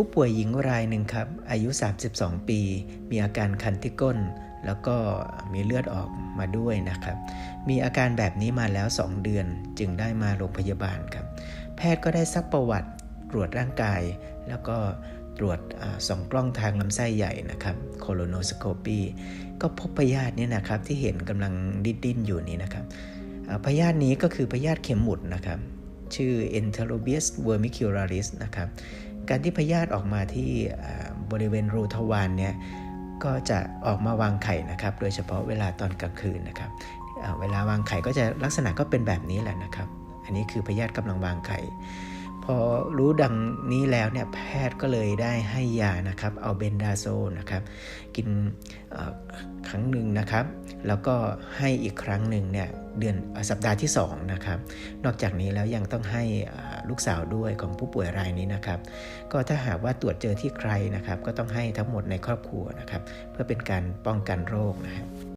ผู้ป่วยหญิงรายหนึ่งครับ อายุ 32 ปี มีอาการคันที่ก้น แล้วก็มีเลือดออกมาด้วยนะครับ มีอาการแบบนี้มาแล้ว 2 เดือนจึงได้มาโรงพยาบาลครับ แพทย์ก็ได้ซักประวัติตรวจร่างกาย แล้วก็ตรวจอส่องกล้องทางลำไส้ใหญ่นะครับโคโลโนสโคปีก็พบพยาธินี่นะครับที่เห็นกำลังดิ้นๆอยู่นี้นะครับพยาธินี้ก็คือพยาธิเข็มหมุดนะครับ ชื่อ Enterobius vermicularis นะครับ การที่พยาธิออกมาที่บริเวณรูทวารเนี่ยก็จะออกมาวางไข่นะครับ โดยเฉพาะเวลาตอนกลางคืนนะครับเวลาวางไข่ก็จะลักษณะก็เป็นแบบนี้แหละนะครับ อันนี้คือพยาธิกำลังวางไข่ อรู้ดังนี้แล้วเนี่ยแพทย์ก็เลยได้ให้ยานะครับเอาเบนดาโซนะครับกินครั้งหนึ่งนะครับ แล้วก็ให้อีกครั้งหนึ่งเนี่ยเดือนสัปดาห์ที่2นะครับนอกจากนี้แล้วยังต้องให้ลูกสาวด้วยของผู้ป่วยรายนี้นะครับ ก็ถ้าหากว่าตรวจเจอที่ใครนะครับ ก็ต้องให้ทั้งหมดในครอบครัวนะครับ เพื่อเป็นการป้องกันโรคนะครับ